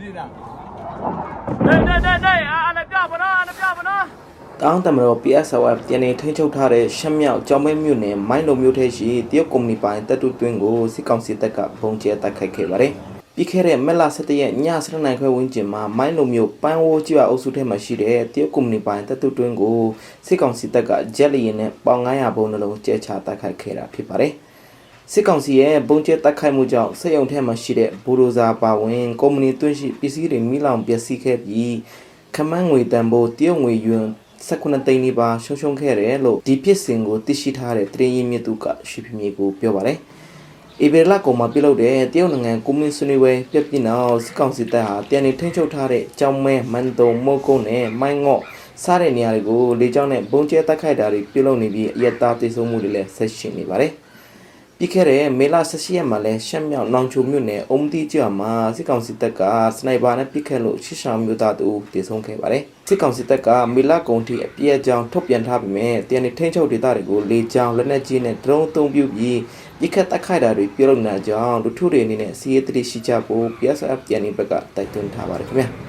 နေတာနေနေနေနေအားလည်းပြပါနော်အားလည်းပြပါနော်တောင်းတမတော် PSOF ပြည်နေထိချုပ်ထားတဲ့ရှမ်းမြောက်ကြောင်းမဲမြို့နယ်မိုင်းလုံမြို့ထဲရှိတရုတ်ကုမ္ပဏီပိုင်တပ်တူတွင်းကိုစစ်ကောင်စီတပ်ကဘုံကျဲတိုက်ခိုက်ခဲ့ပါတယ်။ပြီးခဲ့တဲ့မက်လ17ရက်ည7:00နာရီခွဲဝန်းကျင်မှာမိုင်းလုံမြို့ပန်းဝိုးကျွာအုပ်စုထဲမှာရှိတဲ့တရုတ်ကုမ္ပဏီပိုင်တပ်တူတွင်းကိုစစ်ကောင်စီတပ်ကဂျက်လီရင်နဲ့ပေါင်900ဘုံနှလုံးကျဲချတိုက်ခိုက်ခဲ့တာဖြစ်ပါတယ်။ စစ်ကောင်စီရဲ့ပုံကျဲတက်ခိုက်မှုကြောင့်စစ်ရုံထဲမှာရှိတဲ့ဘူဒိုဇာပါဝင်ကုမ္ပဏီတွင်းရှိပစ္စည်းတွေမိလောင်ပျက်စီးခဲ့ပြီးခမန်းငွေတန်ဖိုးတရုတ်ငွေယွမ်19သိန်းနီးပါးရှုံးရှုံးခဲ့တယ်လို့ဒီဖြစ်စဉ်ကိုသိရှိထားတဲ့တရင်ရင်းမြစ်သူကရွှေပြမြေကိုပြောပါတယ်။ဧပြီလကုန်မှာပြုလုပ်တဲ့တရုတ်နိုင်ငံကွန်မြူနစ်ဆွေးနွေးပွဲပြပြနောက်စစ်ကောင်စီတပ်ဟာတန်နေထိန်းချုပ်ထားတဲ့ကြောင်မဲမန်တုံမိုးကုန်းနဲ့မိုင်းငော့စားတဲ့နေရာတွေကိုလေကြောင်းနဲ့ပုံကျဲတက်ခိုက်တာတွေပြုလုပ်နေပြီးအယက်သားတည်ဆုံမှုတွေလည်းဆက်ရှိနေပါတယ်။ ပြီးခဲ့တဲ့မေလ18ရက်မှာလဲရှမ်းမြောက်နောင်ချိုမြို့နယ်အုံးတီကျွာမှာစစ်ကောင်စီတပ်ကစနိုက်ပါနဲ့ပစ်ခတ်လို့ရှစ်ဆောင်မျိုးသားတူတည်ဆုံးခဲ့ပါတယ်စစ်ကောင်စီတပ်ကမေလကုန်ထိအပြည့်အကြောင်းထုတ်ပြန်ထားပေမဲ့တရနေထိန်းချုပ်ဒေသတွေကိုလေကြောင်းလက်နက်ကြီးနဲ့ဒရုန်းအသုံးပြုပြီးပစ်ခတ်တိုက်ခိုက်တာတွေပြုလုပ်နေတာကြောင့်လူထုတွေအနေနဲ့စီးရဲတတိရှိကြဖို့ PSF တရနေဘက်ကတိုက်တွန်းထားပါတယ်ခင်ဗျာ